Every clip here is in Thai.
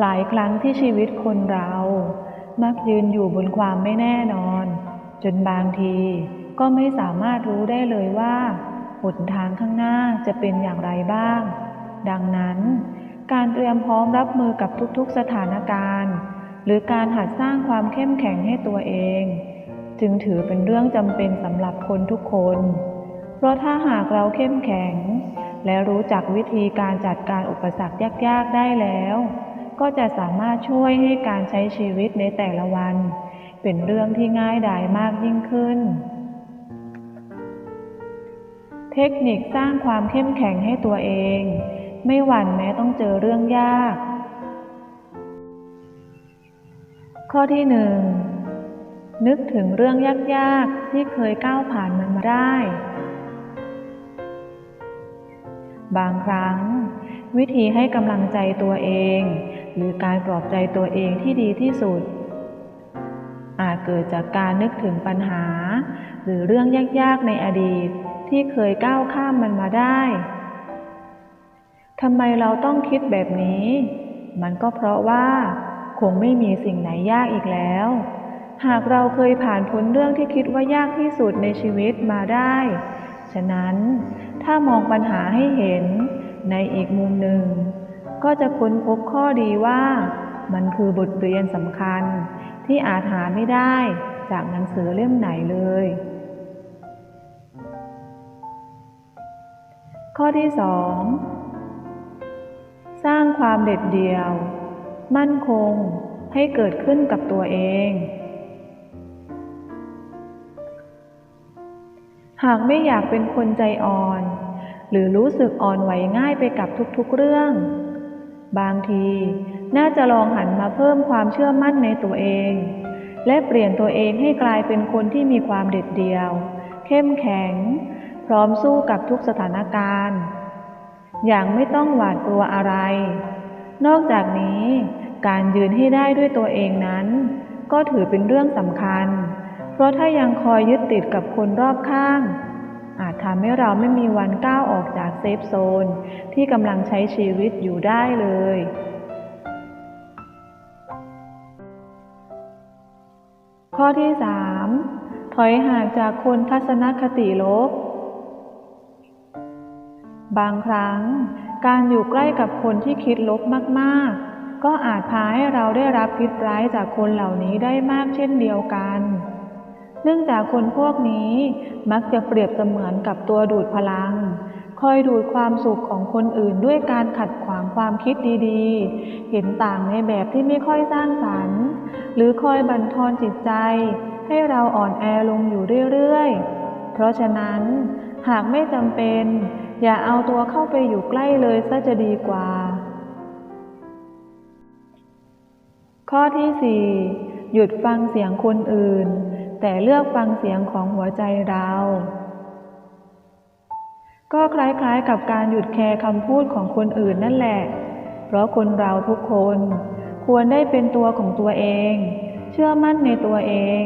หลายครั้งที่ชีวิตคนเรา มักยืนอยู่บนความไม่แน่นอน จนบางทีก็ไม่สามารถรู้ได้เลยว่าหนทางข้างหน้าจะเป็นอย่างไรบ้าง ดังนั้น การเตรียมพร้อมรับมือกับทุกๆสถานการณ์ หรือการหัดสร้างความเข้มแข็งให้ตัวเอง จึงถือเป็นเรื่องจำเป็นสำหรับคนทุกคน เพราะถ้าหากเราเข้มแข็ง และรู้จักวิธีการจัดการอุปสรรคยากๆได้แล้ว ก็จะสามารถช่วยให้การใช้ชีวิตในแต่ละวัน เป็นเรื่องที่ง่ายดายมากยิ่งขึ้น เทคนิคสร้างความเข้มแข็งให้ตัวเอง ไม่หวั่นแม้ต้องเจอเรื่องยาก ข้อที่หนึ่งนึกถึงเรื่องยากๆที่เคยก้าวผ่านมันมาได้ บางครั้ง วิธีให้กำลังใจตัวเอง หรือการปลอบใจตัวเองที่ดีที่สุด อาจเกิดจากการนึกถึงปัญหา หรือเรื่องยากๆในอดีตที่เคยก้าวข้ามมันมาได้ทำไมเราต้องคิดแบบนี้ มันก็เพราะว่าคงไม่มีสิ่งไหนยากอีกแล้ว หากเราเคยผ่านพ้นเรื่องที่คิดว่ายากที่สุดในชีวิตมาได้ ฉะนั้นถ้ามองปัญหาให้เห็นในอีกมุมหนึ่ง ก็จะค้นพบข้อดีว่า มันคือบทเรียนสำคัญ ที่อาจหาไม่ได้จากหนังสือเล่มไหนเลย ข้อที่สองสร้างความเด็ดเดี่ยว มั่นคงให้เกิดขึ้นกับตัวเอง หากไม่อยากเป็นคนใจอ่อน หรือรู้สึกอ่อนไหวง่ายไปกับทุกๆเรื่อง บางที น่าจะลองหันมาเพิ่มความเชื่อมั่นในตัวเอง และเปลี่ยนตัวเองให้กลายเป็นคนที่มีความเด็ดเดี่ยว เข้มแข็ง พร้อมสู้กับทุกสถานการณ์ อย่างไม่ต้องหวาดกลัวอะไร นอกจากนี้การยืนให้ได้ด้วยตัวเองนั้น ก็ถือเป็นเรื่องสำคัญ เพราะถ้ายังคอยยึดติดกับคนรอบข้าง อาจทำให้เราไม่มีวันก้าวออกจากเซฟโซน ที่กำลังใช้ชีวิตอยู่ได้เลย ข้อที่ 3 ถอยห่างจากคนทัศนคติลบบางครั้ง การอยู่ใกล้กับคนที่คิดลบมาก ๆ ก็อาจพาให้เราได้รับพิษร้ายจากคนเหล่านี้ได้มากเช่นเดียวกัน เนื่องจากคนพวกนี้มักจะเปรียบเสมือนกับตัวดูดพลัง คอยดูดความสุขของคนอื่นด้วยการขัดขวางความคิดดีๆ เห็นต่างในแบบที่ไม่ค่อยสร้างสรรค์ หรือคอยบั่นทอนจิตใจ ให้เราอ่อนแอลงอยู่เรื่อยๆ เพราะฉะนั้นหากไม่จำเป็น อย่าเอาตัวเข้าไปอยู่ใกล้เลยซะจะดีกว่า ข้อที่ 4 หยุดฟังเสียงคนอื่น แต่เลือกฟังเสียงของหัวใจเรา ก็คล้ายๆกับการหยุดแคร์คำพูดของคนอื่นนั่นแหละ เพราะคนเราทุกคนควรได้เป็นตัวของตัวเอง เชื่อมั่นในตัวเอง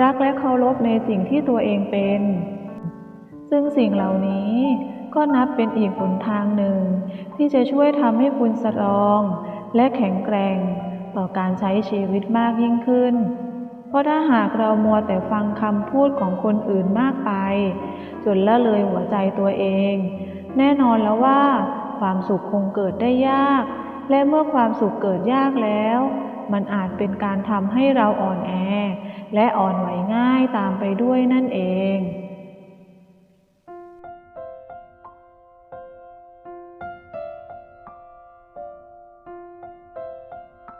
รักและเคารพในสิ่งที่ตัวเองเป็น ซึ่งสิ่งเหล่านี้ก็นับเป็นอีกหนทางหนึ่ง ที่จะช่วยทำให้คุณสตรอง และแข็งแกร่ง ต่อการใช้ชีวิตมากยิ่งขึ้น เพราะถ้าหากเรามัวแต่ฟังคำพูดของคนอื่นมากไป จนละเลยหัวใจตัวเอง แน่นอนแล้วว่า ความสุขคงเกิดได้ยาก และเมื่อความสุขเกิดยากแล้ว มันอาจเป็นการทำให้เราอ่อนแอ และอ่อนไหวง่ายตามไปด้วยนั่นเอง